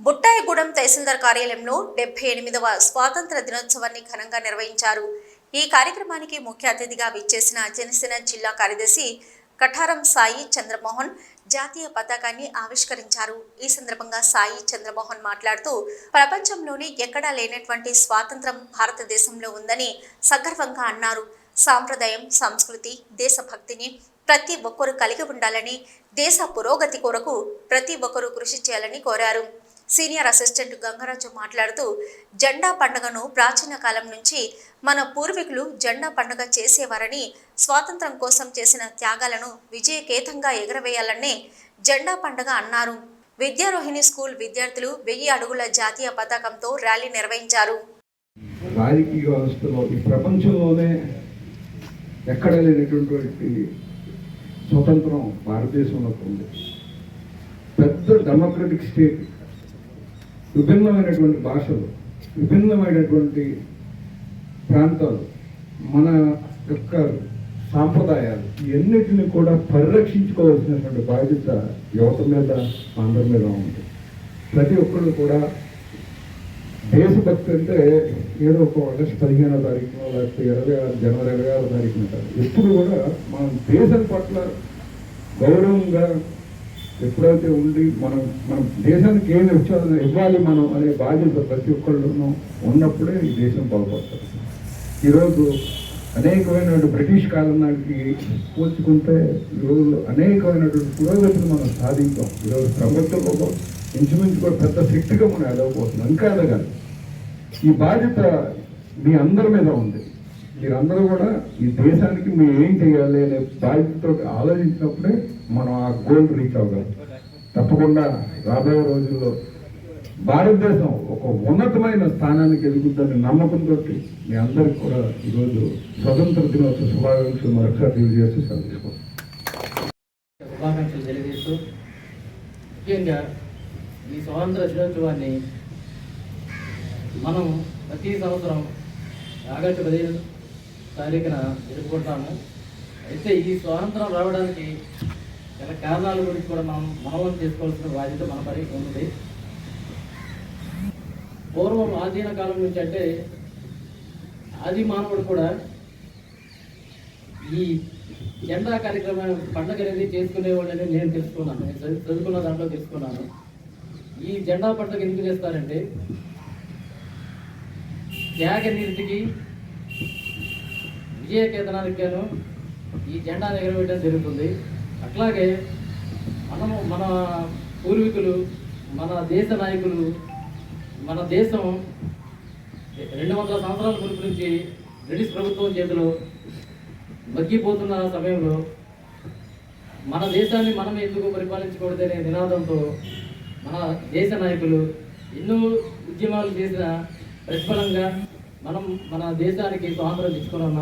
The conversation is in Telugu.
బుట్టాయిగూడెం తహసీల్దార్ కార్యాలయంలో డెబ్బై ఎనిమిదవ స్వాతంత్ర దినోత్సవాన్ని ఘనంగా నిర్వహించారు. ఈ కార్యక్రమానికి ముఖ్య అతిథిగా విచ్చేసిన జనసేన జిల్లా కార్యదర్శి కఠారం సాయి చంద్రమోహన్ జాతీయ పతాకాన్ని ఆవిష్కరించారు. ఈ సందర్భంగా సాయి చంద్రమోహన్ మాట్లాడుతూ ప్రపంచంలోనే ఎక్కడా లేనటువంటి స్వాతంత్రం భారతదేశంలో ఉందని సగర్వంగా అన్నారు. సాంప్రదాయం సంస్కృతి దేశభక్తిని ప్రతి ఒక్కరూ కలిగి ఉండాలని దేశ పురోగతి కొరకు ప్రతి ఒక్కరూ కృషి చేయాలని కోరారు. సీనియర్ అసిస్టెంట్ గంగరాజు మాట్లాడుతూ జెండా పండుగను ప్రాచీన కాలం నుంచి మన పూర్వీకులు జెండా పండుగ చేసేవారని స్వాతంత్రం కోసం చేసిన త్యాగాలను విజయకేతంగా ఎగరవేయాలనే జెండా పండుగ అన్నారు. విద్యారోహిణి స్కూల్ విద్యార్థులు వెయ్యి అడుగుల జాతీయ పతాకంతో ర్యాలీ నిర్వహించారు. రాజకీయ వ్యవస్థలో ఈ ప్రపంచంలోనే ఎక్కడ లేనటువంటి స్వతంత్రం భారతదేశంలో ఉంది. పెద్ద డెమోక్రటిక్ స్టేట్ విభిన్నమైనటువంటి భాషలు విభిన్నమైనటువంటి ప్రాంతాలు మన యొక్క సాంప్రదాయాలు ఇవన్నిటిని కూడా పరిరక్షించుకోవాల్సినటువంటి బాధ్యత యువత మీద అందరి మీద ఉంది. ప్రతి ఒక్కరు కూడా దేశభక్తి అంటే ఏదో ఒక ఆగస్టు పదిహేనో తారీఖున లేకపోతే ఇరవై ఆరు జనవరి ఇరవై ఆరో తారీఖున ఎప్పుడు కూడా మనం దేశం పట్ల గౌరవంగా ఎప్పుడైతే ఉండి మనం మనం దేశానికి ఏమైనా వచ్చాదో ఇవ్వాలి మనం అనే బాధ్యత ప్రతి ఒక్కళ్ళు ఉన్నప్పుడే ఈ దేశం బాగుపడుతుంది ఈరోజు అనేకమైనటువంటి బ్రిటిష్ కాలం నాటికి పోల్చుకుంటే ఈరోజు అనేకమైనటువంటి పురోగతిని మనం సాధించాం. ఈరోజు ప్రభుత్వంలో ఇంచుమించు కూడా పెద్ద శక్తిగా మనం ఎదగబోతున్నాం. ఇంకా ఎదగాలి. ఈ బాధ్యత మీ అందరి మీద ఉంది. మీరందరూ కూడా ఈ దేశానికి మేము ఏం చేయాలి అనే బాధ్యతతో ఆలోచించినప్పుడే మనం ఆ గోల్ రీచ్ అవ్వగలం. తప్పకుండా రాబోయే రోజుల్లో భారతదేశం ఒక ఉన్నతమైన స్థానానికి ఎదుగుతుందనే నమ్మకంతో మీ అందరికి కూడా ఈరోజు స్వతంత్ర దినోత్సవ శుభాకాంక్షలు మరొకసారి తెలియజేస్తూ సెలవు శుభాకాంక్షలు తెలియజేస్తూ ముఖ్యంగా ఈ స్వాతంత్ర దినోత్సవాన్ని మనం ప్రతి సంవత్సరం ఆగస్టు పదిహేను తారీఖున జరుపుకుంటాము అయితే ఈ స్వాతంత్రం రావడానికి గల కారణాల గురించి కూడా మనం మనవం చేసుకోవాల్సిన బాధ్యత మన పరి ఉంది. పూర్వం ఆధీన కాలం నుంచి అంటే ఆది మానవుడు కూడా ఈ జెండా కార్యక్రమం పండగ అనేది చేసుకునేవాళ్ళని నేను తెలుసుకున్నాను. చదువుకున్న దాంట్లో తెలుసుకున్నాను. ఈ జెండా పండుగ ఎందుకు చేస్తారంటే త్యాగ నీతికి విజయ కేతనానికి గాను ఈ జెండా ఎగరవేయడం జరుగుతుంది. అట్లాగే మనము మన పూర్వీకులు మన దేశ నాయకులు మన దేశం రెండు వందల సంవత్సరాల పూర్తి నుంచి బ్రిటిష్ ప్రభుత్వం చేతిలో మగ్గిపోతున్న సమయంలో మన దేశాన్ని మనం ఎందుకు పరిపాలించకూడదనే నినాదంతో మన దేశ నాయకులు ఎన్నో ఉద్యమాలు చేసిన ప్రతిఫలంగా మనం మన దేశానికి స్వాతంత్రం తెచ్చుకున్నాం.